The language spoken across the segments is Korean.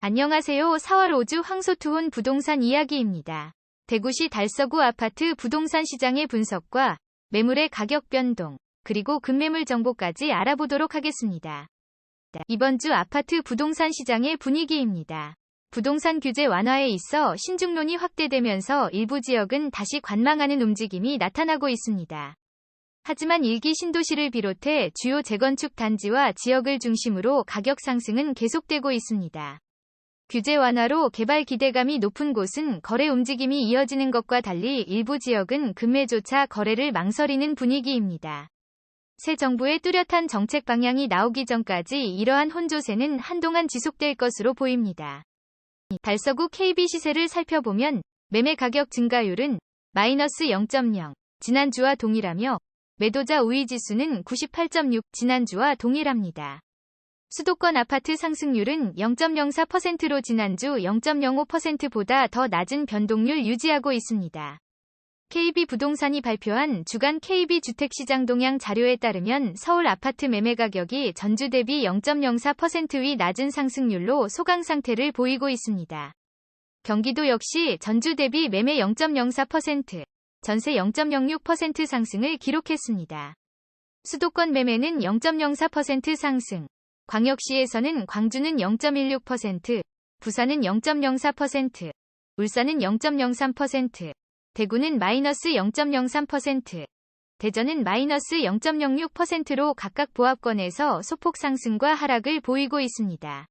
안녕하세요. 4월 5주 황소투혼 부동산 이야기입니다. 대구시 달서구 아파트 부동산 시장의 분석과 매물의 가격 변동, 그리고 급매물 정보까지 알아보도록 하겠습니다. 이번 주 아파트 부동산 시장의 분위기입니다. 부동산 규제 완화에 있어 신중론이 확대되면서 일부 지역은 다시 관망하는 움직임이 나타나고 있습니다. 하지만 일기 신도시를 비롯해 주요 재건축 단지와 지역을 중심으로 가격 상승은 계속되고 있습니다. 규제 완화로 개발 기대감이 높은 곳은 거래 움직임이 이어지는 것과 달리 일부 지역은 금매조차 거래를 망설이는 분위기입니다. 새 정부의 뚜렷한 정책 방향이 나오기 전까지 이러한 혼조세는 한동안 지속될 것으로 보입니다. 달서구 KB 시세를 살펴보면 매매 가격 증가율은 마이너스 0.0, 지난주와 동일하며 매도자 우위 지수는 98.6, 지난주와 동일합니다. 수도권 아파트 상승률은 0.04%로 지난주 0.05%보다 더 낮은 변동률 유지하고 있습니다. KB 부동산이 발표한 주간 KB 주택시장 동향 자료에 따르면 서울 아파트 매매 가격이 전주 대비 0.04%위 낮은 상승률로 소강 상태를 보이고 있습니다. 경기도 역시 전주 대비 매매 0.04%, 전세 0.06% 상승을 기록했습니다. 수도권 매매는 0.04% 상승, 광역시에서는 광주는 0.16%, 부산은 0.04%, 울산은 0.03%, 대구는 마이너스 0.03%, 대전은 마이너스 0.06%로 각각 보합권에서 소폭 상승과 하락을 보이고 있습니다.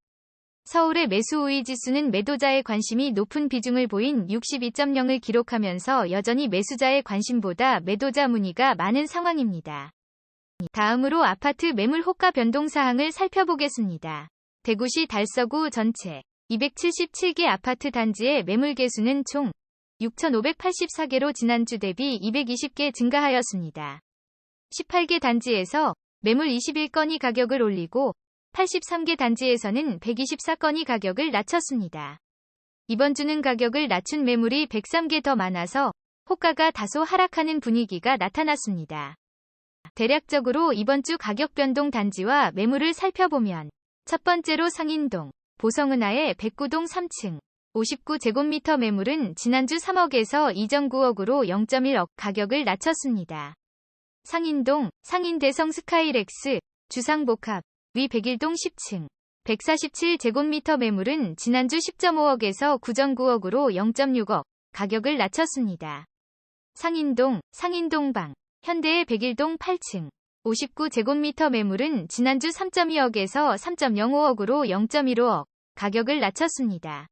서울의 매수 우위 지수는 매도자의 관심이 높은 비중을 보인 62.0을 기록하면서 여전히 매수자의 관심보다 매도자 문의가 많은 상황입니다. 다음으로 아파트 매물 호가 변동 사항을 살펴보겠습니다. 대구시 달서구 전체 277개 아파트 단지의 매물 개수는 총 6,584개로 지난주 대비 220개 증가하였습니다. 18개 단지에서 매물 21건이 가격을 올리고 83개 단지에서는 124건이 가격을 낮췄습니다. 이번 주는 가격을 낮춘 매물이 103개 더 많아서 호가가 다소 하락하는 분위기가 나타났습니다. 대략적으로 이번 주 가격 변동 단지와 매물을 살펴보면 첫 번째로 상인동, 보성은하의 109동 3층, 59제곱미터 매물은 지난주 3억에서 이전 9억으로 0.1억 가격을 낮췄습니다. 상인동, 상인대성 스카이렉스, 주상복합, 위 101동 10층, 147제곱미터 매물은 지난주 10.5억에서 9.9억으로 0.6억 가격을 낮췄습니다. 상인동, 상인동방, 현대의 101동 8층, 59제곱미터 매물은 지난주 3.2억에서 3.05억으로 0.15억 가격을 낮췄습니다.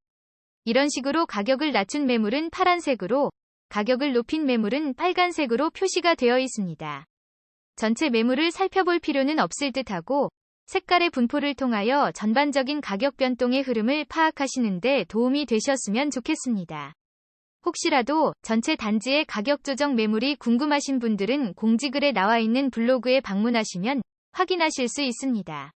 이런 식으로 가격을 낮춘 매물은 파란색으로, 가격을 높인 매물은 빨간색으로 표시가 되어 있습니다. 전체 매물을 살펴볼 필요는 없을 듯하고, 색깔의 분포를 통하여 전반적인 가격 변동의 흐름을 파악하시는데 도움이 되셨으면 좋겠습니다. 혹시라도 전체 단지의 가격 조정 매물이 궁금하신 분들은 공지글에 나와 있는 블로그에 방문하시면 확인하실 수 있습니다.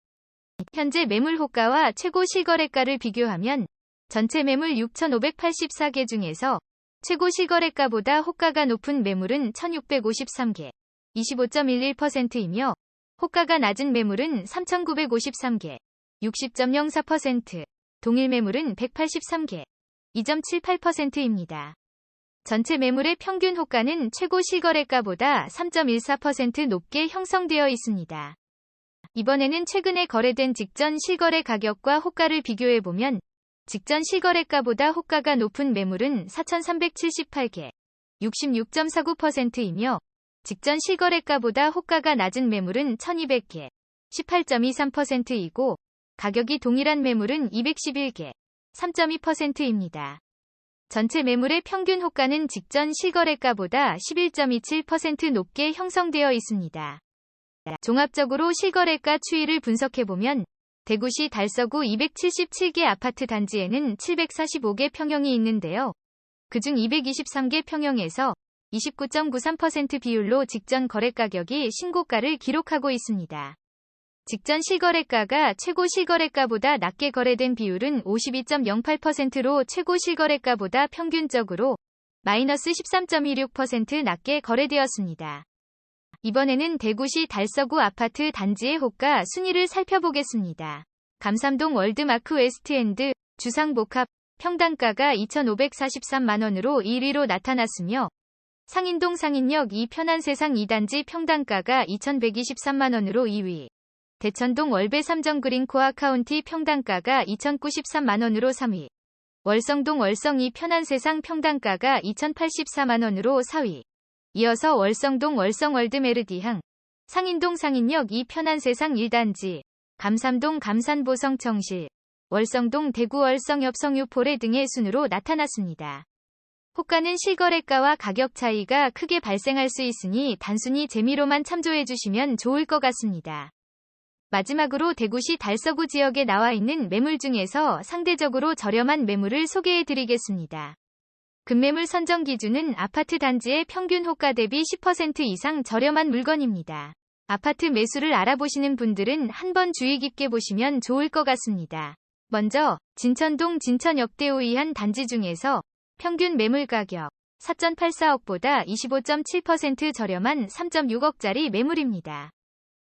현재 매물 호가와 최고 실거래가를 비교하면 전체 매물 6,584개 중에서 최고 실거래가보다 호가가 높은 매물은 1,653개, 25.11%이며 호가가 낮은 매물은 3,953개, 60.04%, 동일 매물은 183개, 2.78%입니다. 전체 매물의 평균 호가는 최고 실거래가보다 3.14% 높게 형성되어 있습니다. 이번에는 최근에 거래된 직전 실거래 가격과 호가를 비교해보면 직전 실거래가보다 호가가 높은 매물은 4,378개, 66.49%이며 직전 실거래가보다 호가가 낮은 매물은 1,200개, 18.23%이고 가격이 동일한 매물은 211개, 3.2%입니다. 전체 매물의 평균 호가는 직전 실거래가보다 11.27% 높게 형성되어 있습니다. 종합적으로 실거래가 추이를 분석해보면 대구시 달서구 277개 아파트 단지에는 745개 평형이 있는데요. 그중 223개 평형에서 29.93% 비율로 직전 거래 가격이 신고가를 기록하고 있습니다. 직전 실거래가가 최고 실거래가보다 낮게 거래된 비율은 52.08%로 최고 실거래가보다 평균적으로 마이너스 13.26% 낮게 거래되었습니다. 이번에는 대구시 달서구 아파트 단지의 호가 순위를 살펴보겠습니다. 감삼동 월드마크 웨스트엔드 주상복합 평당가가 2,543만원으로 1위로 나타났으며 상인동 상인역 2 편안세상 2단지 평당가가 2,123만원으로 2위. 대천동 월배 삼정 그린코아 카운티 평당가가 2,093만원으로 3위. 월성동 월성 2 편안세상 평당가가 2,084만원으로 4위. 이어서 월성동 월성 월드 메르디항, 상인동 상인역 2 편안세상 1단지, 감삼동 감산보성 청실, 월성동 대구 월성 협성유포레 등의 순으로 나타났습니다. 호가는 실거래가와 가격 차이가 크게 발생할 수 있으니 단순히 재미로만 참조해 주시면 좋을 것 같습니다. 마지막으로 대구시 달서구 지역에 나와 있는 매물 중에서 상대적으로 저렴한 매물을 소개해 드리겠습니다. 급매물 선정 기준은 아파트 단지의 평균 호가 대비 10% 이상 저렴한 물건입니다. 아파트 매수를 알아보시는 분들은 한번 주의 깊게 보시면 좋을 것 같습니다. 먼저 진천동 진천역대우 이한 단지 중에서 평균 매물 가격 4.84억보다 25.7% 저렴한 3.6억짜리 매물입니다.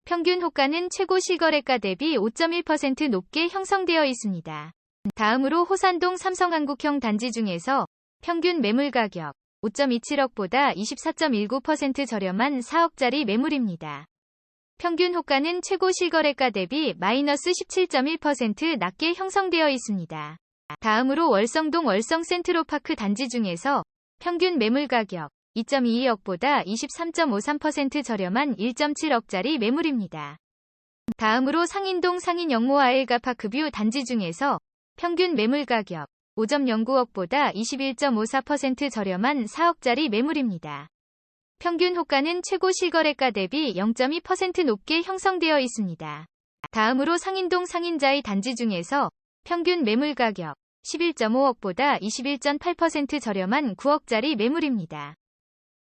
평균 호가는 최고 실거래가 대비 5.1% 높게 형성되어 있습니다. 다음으로 호산동 삼성한국형 단지 중에서 평균 매물 가격 5.27억보다 24.19% 저렴한 4억짜리 매물입니다. 평균 호가는 최고 실거래가 대비 마이너스 17.1% 낮게 형성되어 있습니다. 다음으로 월성동 월성 센트로파크 단지 중에서 평균 매물 가격 2.22억보다 23.53% 저렴한 1.7억짜리 매물입니다. 다음으로 상인동 상인 영모아엘가 파크뷰 단지 중에서 평균 매물 가격 5.09억보다 21.54% 저렴한 4억짜리 매물입니다. 평균 호가는 최고 실거래가 대비 0.2% 높게 형성되어 있습니다. 다음으로 상인동 상인자이 단지 중에서 평균 매물 가격 11.5억보다 21.8% 저렴한 9억짜리 매물입니다.